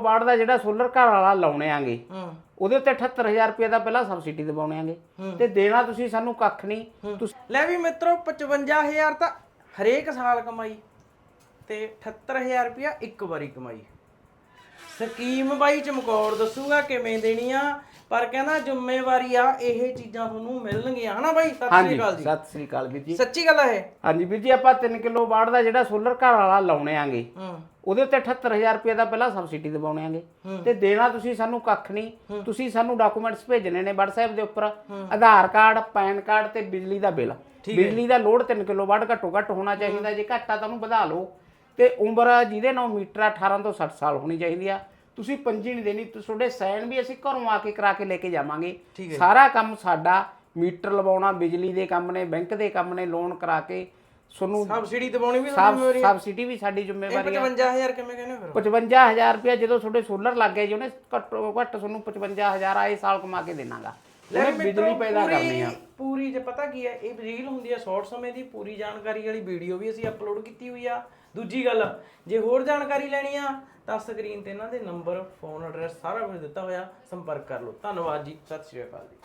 ਵਾਟ ਦਾ ਜਿਹੜਾ ਸੋਲਰ ਘਰ ਵਾਲਾ ਲਾਉਣੇ ਆਂਗੇ ਹੂੰ। ਉਹਦੇ ਉੱਤੇ 78000 ਰੁਪਏ ਦਾ ਪਹਿਲਾਂ ਸਬਸਿਡੀ ਦਿਵਾਉਣੇ ਆਂਗੇ। ਤੇ ਦੇਣਾ ਤੁਸੀਂ ਸਾਨੂੰ ਕੱਖ ਨਹੀਂ। ਤੁਸੀਂ ਲੈ ਵੀ ਮਿੱਤਰੋ 55000 ਤਾਂ ਹਰੇਕ ਸਾਲ ਕਮਾਈ ਤੇ 78000 ਰੁਪਇਆ ਇੱਕ ਵਾਰੀ ਕਮਾਈ। ਸਕੀਮ ਬਾਈ ਚਮਕੌਰ ਦੱਸੂਗਾ ਕਿਵੇਂ ਦੇਣੀ ਆ ਪਰ ਕਹਿੰਦਾ ਜ਼ਿੰਮੇਵਾਰੀ ਆ ਇਹ ਚੀਜ਼ਾਂ ਤੁਹਾਨੂੰ ਮਿਲਣਗੀਆਂ। ਹਨਾ ਬਾਈ? ਸਤਿ ਹਾਂਜੀ ਸ੍ਰੀ ਅਕਾਲ ਜੀ। ਸਤਿ ਸ੍ਰੀ ਅਕਾਲ ਵੀਰ ਜੀ। ਸੱਚੀ ਗੱਲ ਆ ਇਹ? ਹਾਂਜੀ ਵੀਰ ਜੀ ਆਪਾਂ 3 ਕਿਲੋ ਵਾਟ ਦਾ ਜਿਹੜਾ ਸੋਲਰ ਘਰ ਵਾਲਾ ਲਾਉਣੇ ਆਂਗੇ ਹੂੰ। ਉਹਦੇ ਉੱਤੇ 78000 ਰੁਪਏ ਦਾ ਪਹਿਲਾਂ ਸਬਸਿਡੀ ਦਿਵਾਉਣੇ ਆਂਗੇ। ਤੇ ਦੇਣਾ ਤੁਸੀਂ ਸਾਨੂੰ ਕੱਖ ਨਹੀਂ। ਤੁਸੀਂ ਸਾਨੂੰ ਡਾਕੂਮੈਂਟਸ ਭੇਜਣੇ ਨੇ WhatsApp ਦੇ ਉੱਪਰ। ਆਧਾਰ ਕਾਰਡ ਪੈਨ ਕਾਰਡ ਤੇ ਬਿਜਲੀ ਦਾ ਬਿੱਲ। ਬਿਜਲੀ ਦਾ ਲੋਡ 3 ਕਿਲੋ ਵਾਟ ਘੱਟੋ ਘੱਟ ਹੋਣਾ ਚਾਹੀਦਾ। ਜੇ ਘੱਟ ਆ ਤਾਂ ਉਹਨੂੰ ਵਧਾ ਲਓ। ਤੇ ਉਮਰ ਜਿਹਦੇ ਨਾਲ ਮੀਟਰ ਆ 18 ਤੋਂ 60 ਸਾਲ ਹੋਣੀ ਚਾਹੀਦੀ ਆ। ਤੁਸੀਂ ਪੰਜੀ ਨਹੀਂ ਦੇਣੀ ਤੁਹਾਡੇ ਸਾਈਨ ਵੀ ਅਸੀਂ ਘਰੋਂ ਆ ਕੇ ਕਰਾ ਕੇ ਲੈ ਕੇ ਜਾਵਾਂਗੇ। ਸਾਰਾ ਕੰਮ ਸਾਡਾ ਮੀਟਰ ਲਵਾਉਣਾ ਬਿਜਲੀ ਦੇ ਕੰਮ ਨੇ ਬੈਂਕ ਦੇ ਕੰਮ ਨੇ ਲੋਨ ਕਰਾ ਕੇ ਤੁਹਾਨੂੰ ਸਬਸਿਡੀ ਦਿਵਾਉਣੀ ਵੀ ਸਬ ਸਬਸਿਡੀ ਵੀ ਸਾਡੀ ਜ਼ਿੰਮੇਵਾਰੀ ਆ। 55000 ਕਿਵੇਂ ਕਹਿੰਦੇ ਹੋ ਫਿਰ? 55000 ਰੁਪਏ ਜਦੋਂ ਤੁਹਾਡੇ ਸੋਲਰ ਲੱਗ ਗਏ ਜੀ ਉਹਨੇ ਘੱਟੋ ਘੱਟ ਤੁਹਾਨੂੰ 55000 ਆਏ ਸਾਲ ਕਮਾ ਕੇ ਦੇਣਾਗਾ। ਉਹਨੇ ਬਿਜਲੀ ਪੈਦਾ ਕਰਨੀ ਆ। ਪੂਰੀ ਜੇ ਪਤਾ ਕੀ ਹੈ ਇਹ ਰੀਲ ਹੁੰਦੀ ਹੈ ਸ਼ਾਰਟ ਸਮੇਂ ਦੀ ਪੂਰੀ ਜਾਣਕਾਰੀ ਵਾਲੀ ਵੀਡੀਓ ਵੀ ਅਸੀਂ ਅਪਲੋਡ ਕੀਤੀ ਹੋਈ ਆ। ਦੂਜੀ ਗੱਲ, ਜੇ ਹੋਰ ਜਾਣਕਾਰੀ ਲੈਣੀ ਆ, ਤਾਂ ਸਕਰੀਨ ਤੇ ਇਹਨਾਂ ਦੇ ਨੰਬਰ, ਫੋਨ ਐਡਰੈਸ ਸਾਰਾ ਕੁਝ ਦਿੱਤਾ ਹੋਇਆ, ਸੰਪਰਕ ਕਰ ਲਓ। ਧੰਨਵਾਦ ਜੀ, ਸਤਿ ਸ਼੍ਰੀ ਅਕਾਲ ਜੀ।